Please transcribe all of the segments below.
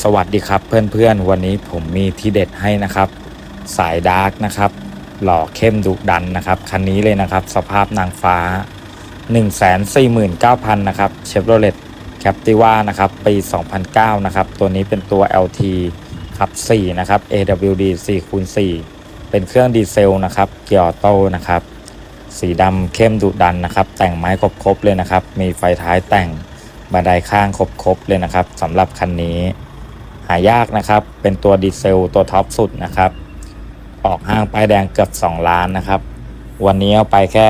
สวัสดีครับเพื่อนๆ วันนี้ผมมีที่เด็ดให้นะครับ สายดาร์กนะครับ หล่อเข้มดุดันนะครับ คันนี้เลยนะครับ สภาพนางฟ้า 149,000 นะครับเชฟโรเลตแคปติว่านะครับ ปี 2009 นะครับ ตัวนี้เป็นตัว LT ขับ 4 นะครับ AWD 4คูณ4เป็นเครื่องดีเซลนะครับ เกียร์ออโต้นะครับ สีดำเข้มดุดันนะครับ แต่งไม้ครบๆเลยนะครับ มีไฟท้ายแต่งบันไดข้างครบๆเลยนะครับสำหรับคันนี้ายากนะครับ เป็นตัวดีเซลตัวท็อปสุดนะครับ ออกห้างป้ายแดงเกือบ 2 ล้านนะครับ วันนี้เอาไปแค่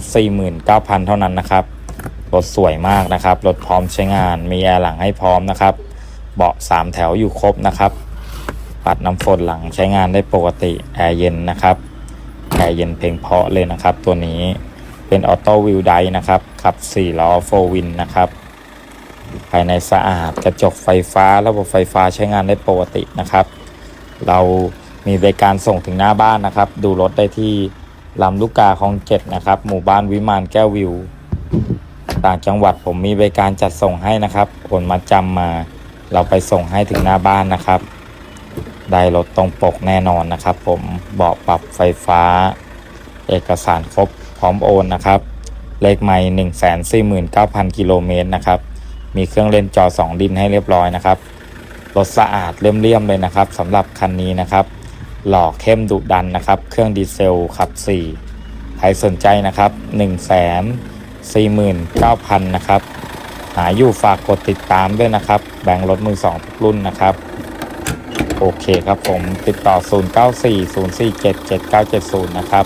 149,000 เท่านั้นนะครับ รถสวยมากนะครับ รถพร้อมใช้งาน มีแอร์หลังให้พร้อมนะครับ เบาะ 3 แถวอยู่ครบนะครับ ปัดน้ำฝนหลังใช้งานได้ปกติ แอร์เย็นนะครับ แอร์เย็นเพลงเพาะเลยนะครับ ตัวนี้ เป็นออโต้วิวไดนะครับ ขับ 4 ล้อโฟวินนะครับ ภายในสะอาดกระจกไฟฟ้า ระบบไฟฟ้าใช้งานได้ปกตินะครับ เรามีบริการส่งถึงหน้าบ้านนะครับ ดูรถได้ที่ลำลูกกาคลองเจ็ดนะครับ หมู่บ้านวิมานแก้ววิว ต่างจังหวัดผมมีบริการจัดส่งให้นะครับโอนมาจำมา เราไปส่งให้ถึงหน้าบ้านนะครับ ได้รถตรงปกแน่นอนนะครับ ผมเบาะปรับไฟฟ้า เอกสารครบพร้อมโอนนะครับ เลขไม่หนึ่งแสนสี่หมื่นเก้าพันกิโลเมตรนะครับ มีเครื่องเล่นจอ 2 ดินให้เรียบร้อยนะครับ รถสะอาดเลี่ยมๆเลยนะครับสำหรับคันนี้นะครับ หล่อเข้มดุดันนะครับ เครื่องดีเซลขับ 4 ใครสนใจนะครับ1 4 9 0 0 0 นะครับ หาอยู่ฝากกดติดตามด้วยนะครับ แบ่งรถมือ2ทุกรุ่นนะครับ โอเคครับผมติดต่อ 0940477970 นะครับ